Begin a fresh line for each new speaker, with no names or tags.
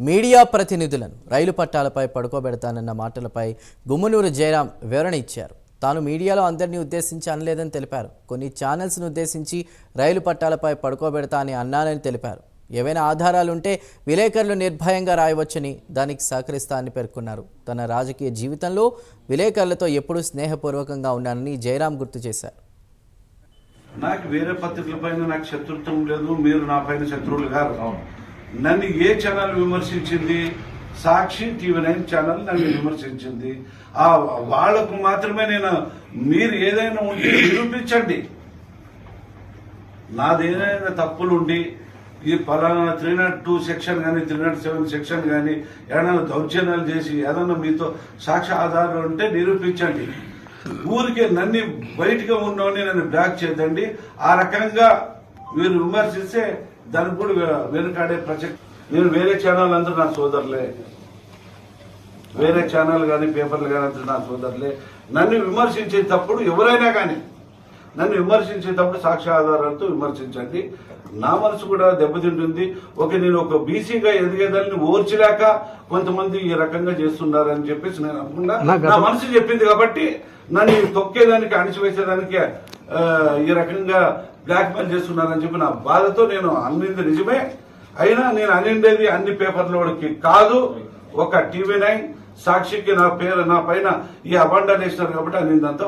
Media ప్రతినిధులను రైలు పట్టాలపై పడుకోబెడతానన్న మాటలపై గుమ్మనూరు జయరాం వివరణ ఇచ్చారు. తాను మీడియాలో అందరినీ ఉద్దేశించి అనలేదని తెలిపారు. కొన్ని ఛానల్స్ను ఉద్దేశించి రైలు పట్టాలపై పడుకోబెడతా అని అన్నానని తెలిపారు. ఏవైనా ఆధారాలుంటే విలేకరులు నిర్భయంగా రాయవచ్చని దానికి సహకరిస్తా అని పేర్కొన్నారు. తన రాజకీయ జీవితంలో విలేకరులతో ఎప్పుడూ స్నేహపూర్వకంగా ఉన్నానని జయరాం గుర్తు చేశారు.
నాకు వేరే పత్రికల పైన నాకు శత్రుత్వం లేదు మీరు నా పైన శత్రువులు గారు నన్ను ఏ ఛానల్ విమర్శించింది? సాక్షి టీవీ నైన్ ఛానల్ నన్ను విమర్శించింది. ఆ వాళ్ళకు మాత్రమే నేను మీరు ఏదైనా ఉంటే నిరూపించండి. నాదేదైనా తప్పులుండి ఈ పలానా త్రీ నాట్ టూ సెక్షన్ కానీ త్రీ నాట్ సెవెన్ సెక్షన్ కానీ ఏదైనా దౌర్జన్యాలు చేసి ఏదైనా మీతో సాక్షి ఆధారాలు ఉంటే నిరూపించండి. ఊరికే నన్ను బయటగా ఉన్నవని నన్ను బ్లాక్ చేద్దండి ఆ రకంగా మీరు విమర్శిస్తే దానికి కూడా వెనుకాడే ప్రసక్తి. నేను వేరే ఛానల్ అందరూ నా సోదరులే. వేరే ఛానల్ కానీ పేపర్లు కానీ అందరూ నా సోదరులే. నన్ను విమర్శించేటప్పుడు ఎవరైనా కానీ నన్ను విమర్శించేటప్పుడు సాక్ష్య ఆధారాలతో విమర్శించండి. నా మనసు కూడా దెబ్బతింటుంది. ఒక నేను ఒక బీసీగా ఎదిగేదాన్ని ఓర్చలేక కొంతమంది ఈ రకంగా చేస్తున్నారని చెప్పేసి నేను అనుకున్నా. నా మనసు చెప్పింది కాబట్టి నన్ను తొక్కేదానికి అణిచివేసేదానికి ఈ రకంగా బ్లాక్ మెయిల్ చేస్తున్నారని చెప్పి నా బాధతో నేను అన్నింది నిజమే. అయినా నేను అనిండేది అన్ని పేపర్లకి కాదు. ఒక టీవీ నైన్ సాక్షికి నా పేరు నా పైన ఈ అబండా వేసినారు కాబట్టి అనిందంతా